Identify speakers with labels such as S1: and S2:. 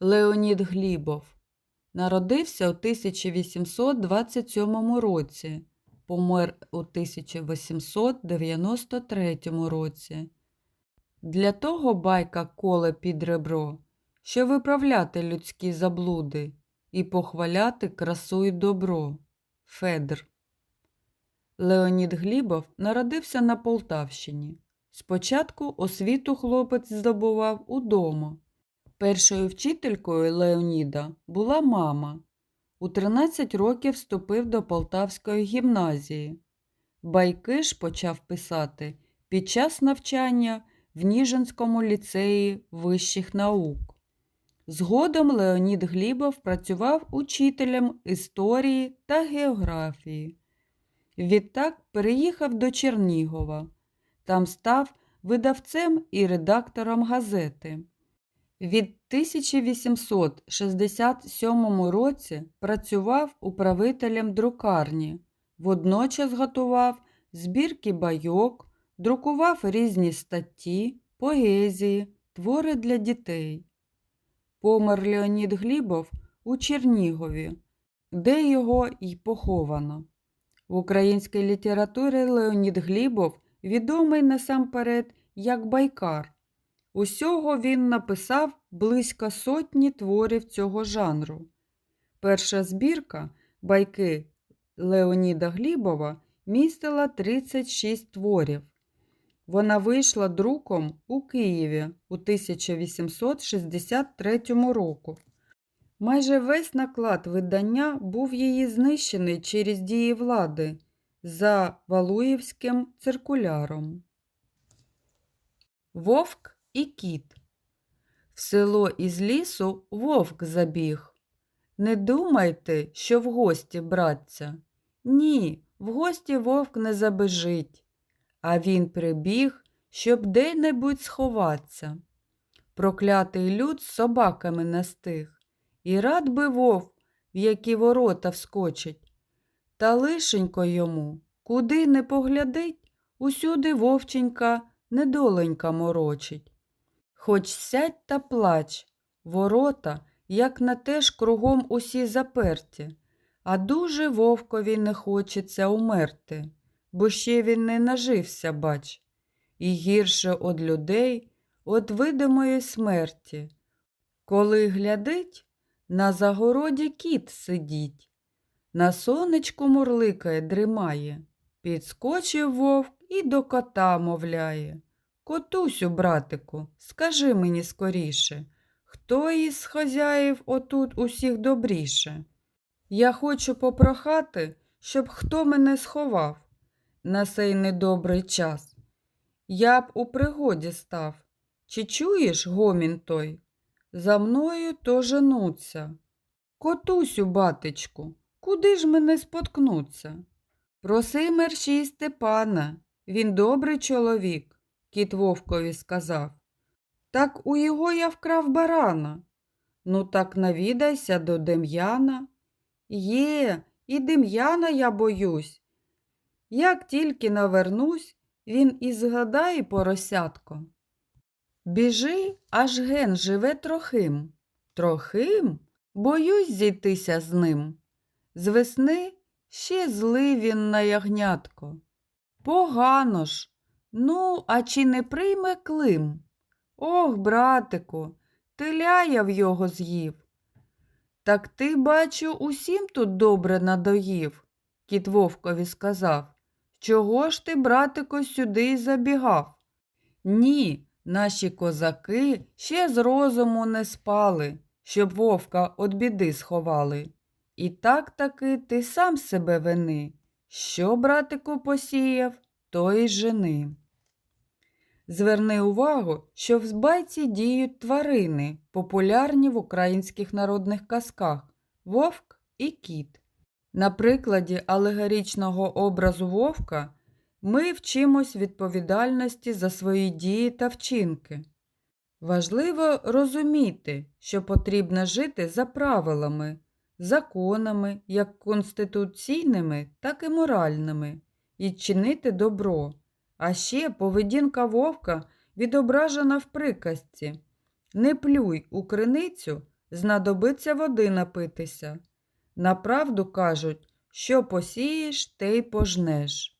S1: Леонід Глібов народився у 1827 році, помер у 1893 році. Для того байка коле під ребро, що виправляти людські заблуди і похваляти красу й добро. Федр. Леонід Глібов народився на Полтавщині. Спочатку освіту хлопець здобував удома. Першою вчителькою Леоніда була мама. У 13 років вступив до Полтавської гімназії. Байки ж почав писати під час навчання в Ніжинському ліцеї вищих наук. Згодом Леонід Глібов працював учителем історії та географії. Відтак переїхав до Чернігова. Там став видавцем і редактором газети. Від 1867 році працював управителем друкарні, водночас готував збірки байок, друкував різні статті, поезії, твори для дітей. Помер Леонід Глібов у Чернігові, де його й поховано. В українській літературі Леонід Глібов відомий насамперед як байкар. Усього він написав близько сотні творів цього жанру. Перша збірка байки Леоніда Глібова містила 36 творів. Вона вийшла друком у Києві у 1863 року. Майже весь наклад видання був її знищений через дії влади за Валуївським циркуляром. Вовк і кіт. В село із лісу вовк забіг. Не думайте, що в гості братця. Ні, в гості вовк не забежить, а він прибіг, щоб де-небудь сховатися. Проклятий люд з собаками настиг, і рад би вовк, в які ворота вскочить. Та лишенько йому, куди не поглядить, усюди вовченька недоленька морочить. Хоч сядь та плач, ворота, як на те ж кругом усі заперті, а дуже вовкові не хочеться умерти, бо ще він не нажився, бач, і гірше од людей, од видимої смерті. Коли глядить, на загороді кіт сидіть, на сонечку мурликає, дримає, підскочив вовк і до кота мовляє. Котусю, братику, скажи мені скоріше, хто із хазяїв отут усіх добріше? Я хочу попрохати, щоб хто мене сховав на сей недобрий час. Я б у пригоді став. Чи чуєш гомін той? За мною то женуться. Котусю, батечку, куди ж мене споткнуться? Проси мерщій Степана, він добрий чоловік, кіт вовкові сказав. Так у його я вкрав барана. Ну, так навідайся до Дем'яна. Є, і Дем'яна я боюсь. Як тільки навернусь, він і згадає поросятко. Біжи, аж ген живе трохим. Трохим? Боюсь зійтися з ним. З весни ще злий він на ягнятко. Погано ж. Ну, а чи не прийме клим? Ох, братику, теля я в його з'їв. Так ти, бачу, усім тут добре надоїв, кіт вовкові сказав. Чого ж ти, братико, сюди й забігав? Ні, наші козаки ще з розуму не спали, щоб вовка від біди сховали. І так таки ти сам себе вини. Що, братику, посіяв, то й жени. Зверни увагу, що в байці діють тварини, популярні в українських народних казках вовк і кіт. На прикладі алегоричного образу вовка ми вчимось відповідальності за свої дії та вчинки. Важливо розуміти, що потрібно жити за правилами, законами, як конституційними, так і моральними, і чинити добро. А ще поведінка вовка відображена в приказці. Не плюй у криницю, знадобиться води напитися. Направду кажуть, що посієш, те й пожнеш.